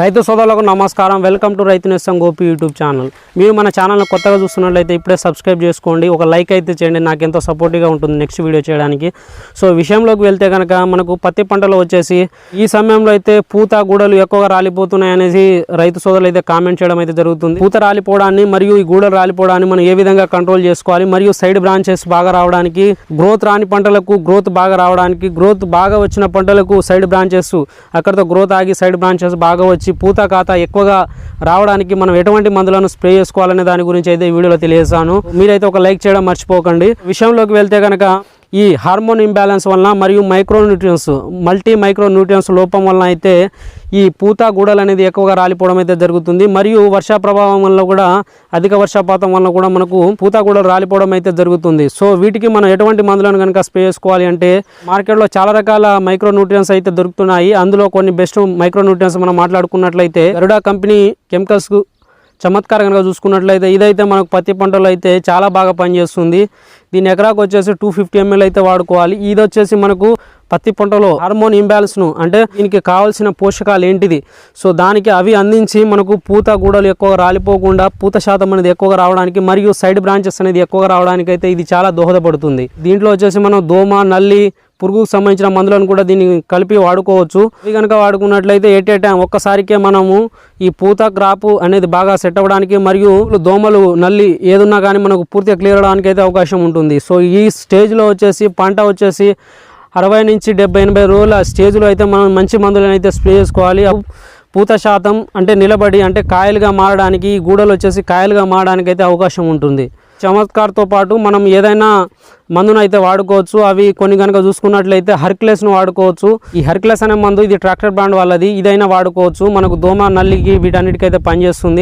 రైతు సోదరులకు నమస్కారం. వెల్కమ్ టు రైతు నేస్తం గోపి యూట్యూబ్ ఛానల్. మీరు మన ఛానల్ని కొత్తగా చూస్తున్నట్లయితే ఇప్పుడే సబ్స్క్రైబ్ చేసుకోండి. ఒక లైక్ అయితే చేయండి. నాకు ఎంతో సపోర్టివ్గా ఉంటుంది నెక్స్ట్ వీడియో చేయడానికి. సో విషయంలోకి వెళ్తే కనుక మనకు పత్తి పంటలో వచ్చేసి ఈ సమయంలో అయితే పూత గూడలు ఎక్కువగా రాలిపోతున్నాయి అనేసి రైతు సోదరులు అయితే కామెంట్ చేయడం అయితే జరుగుతుంది. పూత రాలిపోవడాన్ని మరియు ఈ గూడలు రాలిపోవడాన్ని మనం ఏ విధంగా కంట్రోల్ చేసుకోవాలి? మరియు సైడ్ బ్రాంచెస్ బాగా రావడానికి గ్రోత్ రాని పంటలకు గ్రోత్ బాగా రావడానికి గ్రోత్ బాగా వచ్చిన పంటలకు సైడ్ బ్రాంచెస్ అక్కడితో గ్రోత్ ఆగి సైడ్ బ్రాంచెస్ బాగా వచ్చి పూత ఖాతా ఎక్కువగా రావడానికి మనం ఎటువంటి మందులను స్ప్రే చేసుకోవాలనే దాని గురించి అయితే ఈ వీడియోలో తెలియజేశాను. మీరైతే ఒక లైక్ చేయడం మర్చిపోకండి. విషయంలోకి వెళ్తే కనుక ఈ హార్మోన్ ఇంబ్యాలెన్స్ వలన మరియు micro nutrients multi micro nutrients లోపం వలన అయితే ఈ పూత గూడలు అనేది ఎక్కువగా రాలిపోవడం అయితే జరుగుతుంది. మరియు వర్షా ప్రభావం వల్ల కూడా అధిక వర్షపాతం వల్ల కూడా మనకు పూత గూడలు రాలిపోవడం అయితే జరుగుతుంది. సో వీటికి మనం ఎటువంటి మందులను కనుక స్ప్రే చేసుకోవాలి అంటే మార్కెట్లో చాలా రకాల మైక్రో న్యూట్రియన్స్ అయితే దొరుకుతున్నాయి. అందులో కొన్ని బెస్ట్ మైక్రోన్యూట్రియన్స్ మనం మాట్లాడుకున్నట్లయితే గరుడా కంపెనీ కెమికల్స్ చమత్కారంగా చూసుకున్నట్లయితే ఇదైతే మనకు పత్తి పంటలో అయితే చాలా బాగా పనిచేస్తుంది. దీని ఎకరాకు వచ్చేసి టూ ఫిఫ్టీ ఎంఎల్ అయితే వాడుకోవాలి. ఇది వచ్చేసి మనకు పత్తి పంటలో హార్మోన్ ఇంబ్యాలెన్స్ను అంటే దీనికి కావాల్సిన పోషకాలు ఏంటిది? సో దానికి అవి అందించి మనకు పూత గూడలు ఎక్కువగా రాలిపోకుండా పూత శాతం అనేది ఎక్కువగా రావడానికి మరియు సైడ్ బ్రాంచెస్ అనేది ఎక్కువగా రావడానికి అయితే ఇది చాలా దోహదపడుతుంది. దీంట్లో వచ్చేసి మనం దోమ నల్లి పురుగుకు సంబంధించిన మందులను కూడా దీన్ని కలిపి వాడుకోవచ్చు. ఇవి కనుక వాడుకున్నట్లయితే ఎట్ ఏ టైం ఒక్కసారికే మనము ఈ పూత క్రాపు అనేది బాగా సెట్ అవ్వడానికి మరియు దోమలు నల్లి ఏదున్నా కానీ మనకు పూర్తిగా క్లియర్ అవడానికి అయితే అవకాశం ఉంటుంది. సో ఈ స్టేజ్లో వచ్చేసి పంట వచ్చేసి అరవై నుంచి డెబ్బై ఎనభై రోజుల స్టేజ్లో అయితే మనం మంచి మందులను అయితే స్ప్రే చేసుకోవాలి. పూత శాతం అంటే నిలబడి అంటే కాయలుగా మారడానికి ఈ గూడలు వచ్చేసి కాయలుగా మారడానికి అయితే అవకాశం ఉంటుంది. చమత్కార్తో పాటు మనం ఏదైనా మందును అయితే వాడుకోవచ్చు అవి కొన్ని కనుక చూసుకున్నట్లయితే హర్క్లెస్ను వాడుకోవచ్చు. ఈ హర్క్లెస్ అనే మందు ఇది ట్రాక్టర్ బ్రాండ్ వాళ్ళది ఇదైనా వాడుకోవచ్చు. మనకు దోమ నల్లికి వీటన్నిటికైతే పనిచేస్తుంది.